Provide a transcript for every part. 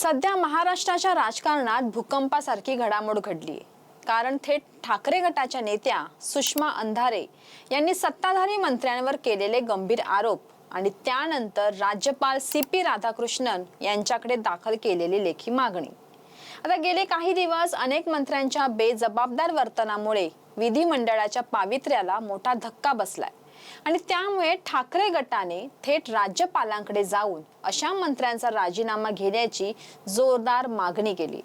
सध्या महाराष्ट्राच्या राजकारणात भूकंपासारखी घडामोड घडली कारण थेट ठाकरे गटाच्या नेत्या सुषमा अंधारे यांनी सत्ताधारी मंत्र्यांवर केलेले गंभीर आरोप आणि त्यानंतर राज्यपाल सी पी राधाकृष्णन यांच्याकडे दाखल केलेली लेखी मागणी. आता गेले काही दिवस अनेक मंत्र्यांच्या बेजबाबदार वर्तनामुळे विधिमंडळाच्या पावित्र्याला मोठा धक्का बसलाय. आणि त्यामुळे ठाकरे गटाने थेट राज्यपालांकडे जाऊन अशा मंत्र्यांचा राजीनामा घेण्याची जोरदार मागणी केली.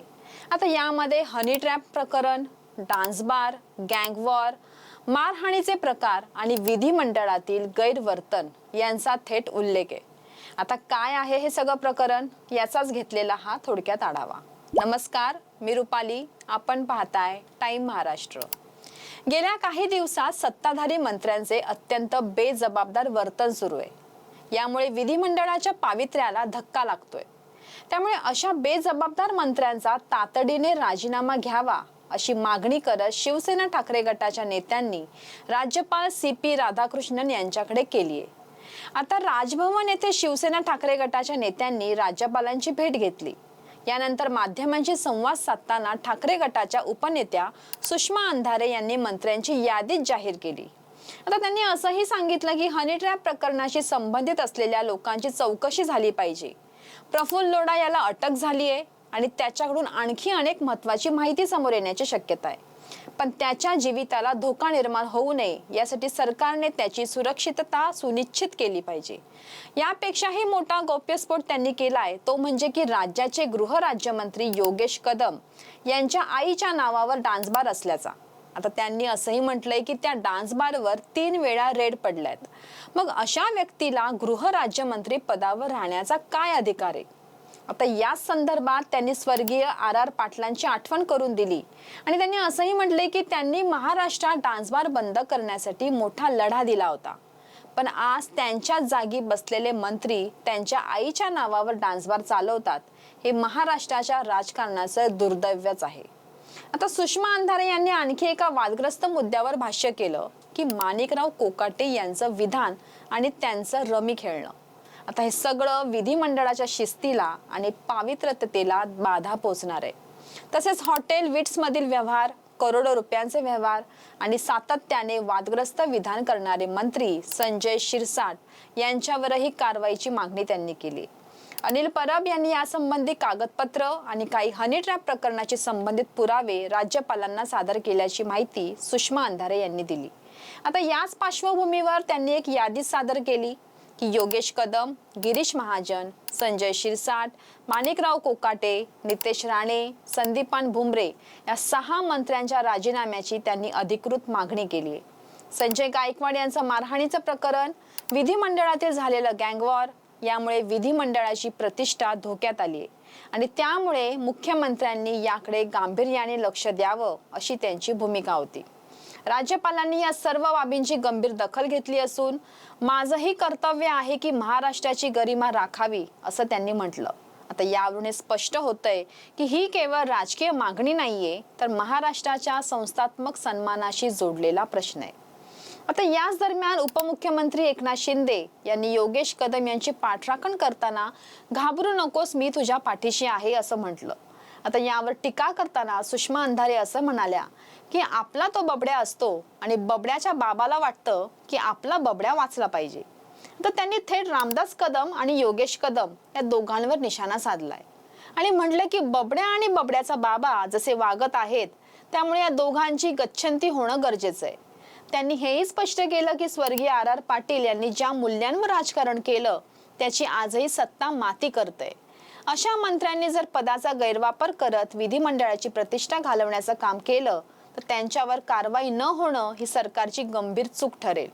आता यामध्ये हनी ट्रॅप प्रकरण डान्स बार गँग वॉर मारहाणीचे प्रकार आणि विधिमंडळातील गैरवर्तन यांचा थेट उल्लेख आहे. आता काय आहे हे सगळं प्रकरण? याचाच घेतलेला हा थोडक्यात आढावा. नमस्कार मी रुपाली. आपण पाहताय टाइम महाराष्ट्र गेल्या काही दिवसात सत्ताधारी मंत्र्यांचे अत्यंत बेजबाबदार वर्तन सुरू आहे. यामुळे विधिमंडळाच्या पावित्र्याला धक्का लागतोय. त्यामुळे अशा बेजबाबदार मंत्र्यांचा तातडीने राजीनामा घ्यावा अशी मागणी करत शिवसेना ठाकरे गटाच्या नेत्यांनी राज्यपाल सी पी राधाकृष्णन यांच्याकडे केली आहे आता राजभवन येथे शिवसेना ठाकरे गटाच्या नेत्यांनी राज्यपालांची भेट घेतली. यानंतर माध्यमांशी संवाद साधताना ठाकरे गटाच्या उपनेत्या सुषमा अंधारे यांनी मंत्र्यांची यादीच जाहीर केली. आता त्यांनी असंही सांगितलं की हनी ट्रॅप प्रकरणाशी संबंधित असलेल्या लोकांची चौकशी झाली पाहिजे. प्रफुल्ल लोढा याला अटक झाली आहे आणि त्याच्याकडून आणखी अनेक महत्वाची माहिती समोर येण्याची शक्यता आहे. पण त्याच्या जीविताला धोका निर्माण होऊ नये यासाठी सरकारने त्याची सुरक्षितता सुनिश्चित केली पाहिजे. यापेक्षाही मोठा गौप्यस्फोट त्यांनी केलाय तो म्हणजे की राज्याचे गृहराज्यमंत्री योगेश कदम यांच्या आईच्या नावावर डान्स बार असल्याचा. आता त्यांनी असंही म्हटलंय की त्या डान्स बारवर तीन वेळा रेड पडल्यात. मग अशा व्यक्तीला गृहराज्यमंत्री पदावर राहण्याचा काय अधिकार आहे? आता या संदर्भात त्यांनी स्वर्गीय आर आर पाटलांची आठवण करून दिली. आणि त्यांनी असंही म्हटले की त्यांनी महाराष्ट्रात डान्सबार बंद करण्यासाठी मोठा लढा दिला होता. पण आज त्यांच्या जागी बसलेले मंत्री त्यांच्या आईच्या नावावर डान्सबार चालवतात हे महाराष्ट्राच्या राजकारणाचं दुर्दैव्यच आहे. आता सुषमा अंधारे यांनी आणखी एका वादग्रस्त मुद्द्यावर भाष्य केलं की माणिकराव कोकाटे यांचं विधान आणि त्यांचं रमी खेळणं. आता हे सगळं विधिमंडळाच्या शिस्तीला आणि पावित्रतेला बाधा पोचणार आहे. तसेच हॉटेल विट्स मधील व्यवहार करोडो रुपयांचे व्यवहार आणि सातत्याने वादग्रस्त विधान करणारे मंत्री संजय शिरसाट यांच्यावरही कारवाईची मागणी त्यांनी केली. अनिल परब यांनी यासंबंधी कागदपत्र आणि काही हनी ट्रॅप प्रकरणाशी संबंधित पुरावे राज्यपालांना सादर केल्याची माहिती सुषमा अंधारे यांनी दिली. आता याच पार्श्वभूमीवर त्यांनी एक यादी सादर केली. की योगेश कदम गिरीश महाजन संजय शिरसाट माणिकराव कोकाटे नितेश राणे संदीपान भुमरे या सहा मंत्र्यांच्या राजीनाम्याची त्यांनी अधिकृत मागणी केली आहे. संजय गायकवाड यांचं मारहाणीचं प्रकरण विधिमंडळातील झालेलं गँगवॉर यामुळे विधिमंडळाची प्रतिष्ठा धोक्यात आली आहे. आणि त्यामुळे मुख्यमंत्र्यांनी याकडे गांभीर्याने लक्ष द्यावं अशी त्यांची भूमिका होती. राज्यपालांनी या सर्व बाबींची गंभीर दखल घेतली असून माझंही कर्तव्य आहे की महाराष्ट्राची गरिमा राखावी असं त्यांनी म्हटलं. आता यावरून हे स्पष्ट होतंय की ही केवळ राजकीय मागणी नाहीये तर महाराष्ट्राच्या संस्थात्मक सन्मानाशी जोडलेला प्रश्न आहे. आता याच दरम्यान उपमुख्यमंत्री एकनाथ शिंदे यांनी योगेश कदम यांची पाठराखण करताना घाबरू नकोस मी तुझ्या पाठीशी आहे असं म्हटलं. आता यावर टीका करताना सुषमा अंधारे असं म्हणाल्या की आपला तो बबड्या असतो आणि बबड्याच्या बाबाला वाटतं की आपला बबड्या वाचला पाहिजे. तर त्यांनी थेट रामदास कदम आणि योगेश कदम या दोघांवर निशाणा साधलाय. आणि म्हटलं की बबड्या आणि बबड्याचा बाबा जसे वागत आहेत त्यामुळे या दोघांची गच्छंती होणं गरजेचं आहे त्यांनी हेही स्पष्ट केलं की स्वर्गीय आर आर पाटील यांनी ज्या मूल्यांवर राजकारण केलं त्याची आजही सत्ता माती करते अशा मंत्र्यांनी जर पदाचा गैरवापर करत विधिमंडळाची प्रतिष्ठा घालवण्याचं काम केलं तर त्यांच्यावर कारवाई न होणं ही सरकारची गंभीर चूक ठरेल.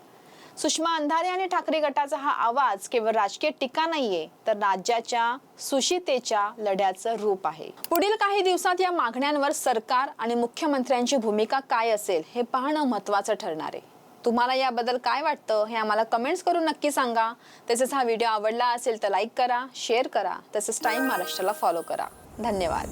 सुषमा अंधारे आणि ठाकरे गटाचा हा आवाज केवळ राजकीय टीका नाहीये तर राज्याच्या सुशितेच्या लढ्याचं रूप आहे. पुढील काही दिवसात या मागण्यांवर सरकार आणि मुख्यमंत्र्यांची भूमिका काय असेल हे पाहणं महत्वाचं ठरणार आहे. तुम्हाला याबद्दल काय वाटतं हे आम्हाला कमेंट्स करून नक्की सांगा. तसेच हा व्हिडिओ आवडला असेल तर लाईक करा शेअर करा. तसेच टाईम महाराष्ट्राला फॉलो करा. धन्यवाद.